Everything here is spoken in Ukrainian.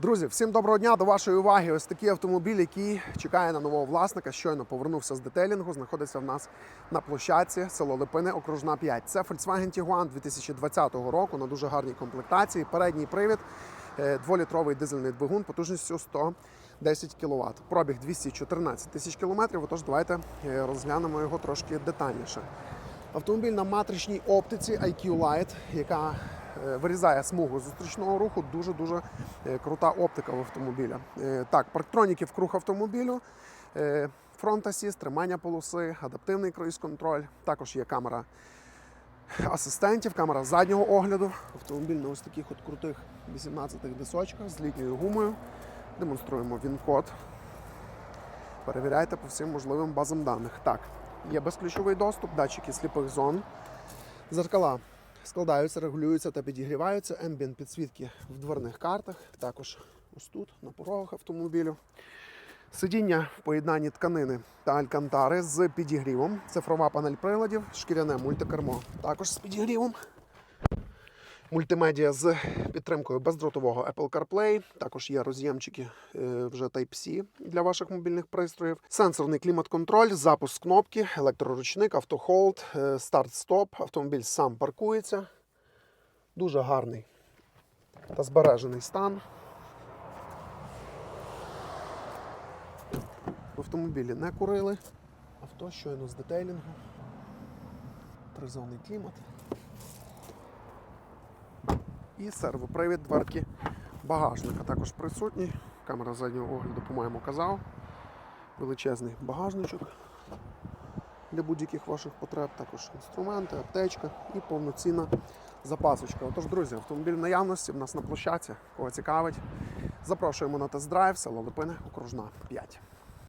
Друзі, всім доброго дня до вашої уваги. Ось такий автомобіль, який чекає на нового власника. Щойно повернувся з детелінгу. Знаходиться в нас на площадці село Липини, окружна 5. Це Volkswagen Tiguan 2020 року на дуже гарній комплектації. Передній привід, е, дволітровий дизельний двигун потужністю 110 кВт. Пробіг 214 тисяч кілометрів. Отож, давайте е, розглянемо його трошки детальніше. Автомобіль на матричній оптиці IQ Light, яка вирізає смугу зустрічного руху. Дуже дуже е, крута оптика в автомобіля. Е, Так, парктроніки в круг автомобілю, е, фронт асіст, тримання полоси, адаптивний круїз-контроль. Також є камера асистентів, камера заднього огляду. Автомобіль на ось таких от крутих 18-х дисочках з літньою гумою. Демонструємо він-код. Перевіряйте по всім можливим базам даних. Так, є безключовий доступ, датчики сліпих зон. Зеркала складаються, регулюються та підігріваються. Ембієнт підсвітки в дверних картах, також ось тут, на порогах автомобілю. Сидіння в поєднанні тканини та алькантари з підігрівом. Цифрова панель приладів, шкіряне мультикермо також з підігрівом. Мультимедіа з підтримкою бездротового Apple CarPlay. Також є роз'ємчики е, вже Type-C для ваших мобільних пристроїв. Сенсорний клімат-контроль, запуск кнопки, електроручник, автохолд, е, старт-стоп. Автомобіль сам паркується. Дуже гарний та збережений стан. В автомобілі не курили. Авто щойно з детейлінгу. Тризонний клімат. І сервопривід дверки багажника також присутній. Камера заднього огляду, по-моєму, казав. Величезний багажничок для будь-яких ваших потреб, також інструменти, аптечка і повноцінна запасочка. Отож, друзі, автомобіль в наявності в нас на площадці. Кого цікавить, запрошуємо на тест-драйв, село Липини, окружна 5.